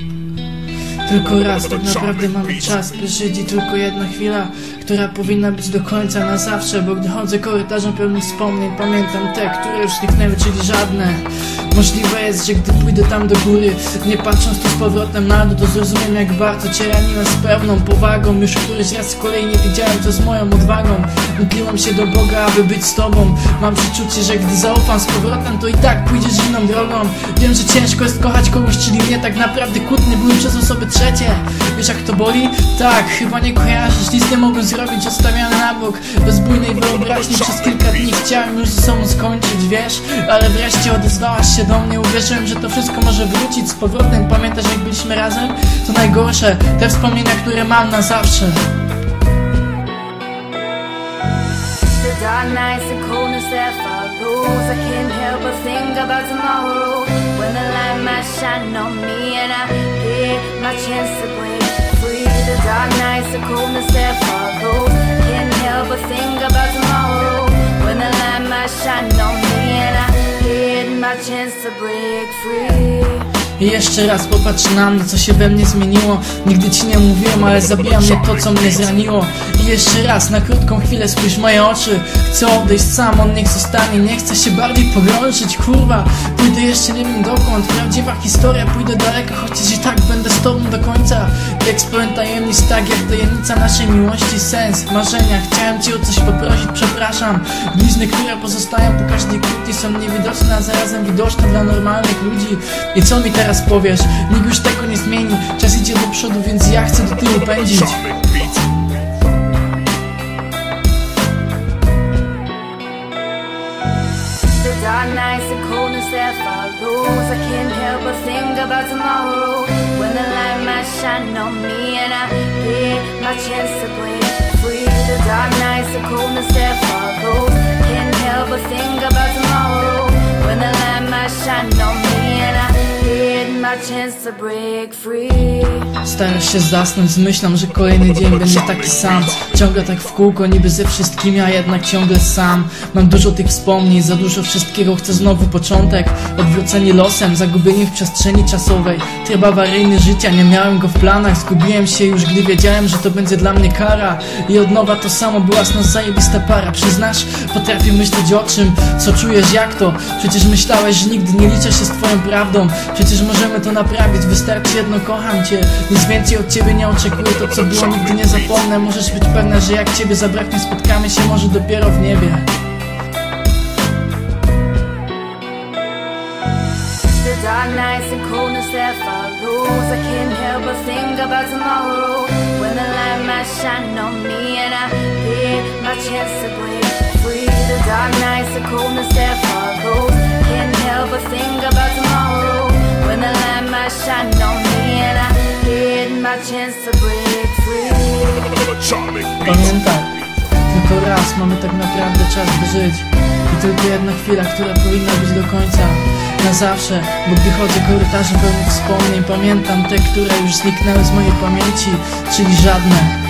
Mm. Tylko raz tak naprawdę mamy czas, by tylko jedna chwila, która powinna być do końca na zawsze, bo gdy chodzę korytarzem pełnym wspomnień, pamiętam te, które już zniknęły, czyli żadne. Możliwe jest, że gdy pójdę tam do góry, nie patrząc tu z powrotem na dół, to zrozumiem jak bardzo cię raniłem z pełną powagą. Już któryś raz z kolei nie wiedziałem, co z moją odwagą. Modliłem się do Boga, aby być z tobą. Mam przeczucie, że gdy zaufam z powrotem, to i tak pójdziesz inną drogą. Wiem, że ciężko jest kochać kogoś, czyli mnie tak naprawdę kłótnie były przez osoby trzecie. Wiesz jak to boli? Tak, chyba nie kojarzysz, nie mogłem zrobić, odstawiany na bok. Bez bujnej wyobraźni przez kilka dni chciałem już ze sobą skończyć, wiesz? Ale wreszcie odezwałaś się do mnie, uwierzyłem, że to wszystko może wrócić z powrotem. Pamiętasz jak byliśmy razem? To najgorsze, te wspomnienia, które mam na zawsze. Dark nights, that follows. I can't help but think about tomorrow when the light might shine on me and I my chance to break free. The dark nights, the coldness that follows. Can't help but think about tomorrow when the light might shine on me and I get my chance to break free. I jeszcze raz popatrz na mnie, co się we mnie zmieniło. Nigdy ci nie mówiłem, ale zabija mnie to, co mnie zraniło. I jeszcze raz, na krótką chwilę spójrz w moje oczy. Chcę odejść sam, on niech zostanie. Nie chcę się bardziej pogrążyć, kurwa. Pójdę jeszcze nie wiem dokąd. Prawdziwa historia, pójdę daleko Chociaż i tak będę z tobą do końca. I eksperyment tajemnic, tak jak tajemnica naszej miłości. Sens, marzenia, chciałem cię o coś poprosić, przepraszam. Blizny, które pozostają po każdej kłótni Są niewidoczne, a zarazem widoczne dla normalnych ludzi. I co mi teraz powiesz? Nikt już tego nie zmieni Czas idzie do przodu, więc ja chcę do tyłu pędzić dark nights, the coldness that follows. I can't help but think about tomorrow when the light might shine on me and I get my chance to break free. The dark nights, the coldness that follows. Can't help but think about tomorrow when the light might shine on me and Starasz się zasnąć z myślą, że kolejny dzień będzie taki sam. Ciągle tak w kółko, niby ze wszystkimi, a jednak ciągle sam. Mam dużo tych wspomnień, za dużo wszystkiego, chcę znowu początek. Odwrócenie losem, zagubienie w przestrzeni czasowej. Tryb awaryjny życia, nie miałem go w planach. Zgubiłem się już, gdy wiedziałem, że to będzie dla mnie kara. I od nowa to samo, była z nas zajebista para. Przyznasz, potrafię myśleć o czym, co czujesz, jak to? Przecież myślałeś, że nigdy nie liczę się z twoją prawdą. Przecież możemy to naprawić, wystarczy jedno, kocham cię Nic więcej od ciebie nie oczekuję, to co było nigdy nie zapomnę Możesz być pewna, że jak ciebie zabraknie, spotkamy się może dopiero w niebie dark nights and coldness that follows. I can't help but think about tomorrow when the light might shine on me and I get my chance to break free. The dark nights and coldness that follows. I get my chance to break free. Pamiętaj, tylko raz mamy tak naprawdę czas by żyć I tylko jedna chwila, która powinna być do końca Na zawsze, bo gdy chodzę korytarzem pełnych wspomnień Pamiętam te, które już zniknęły z mojej pamięci Czyli żadne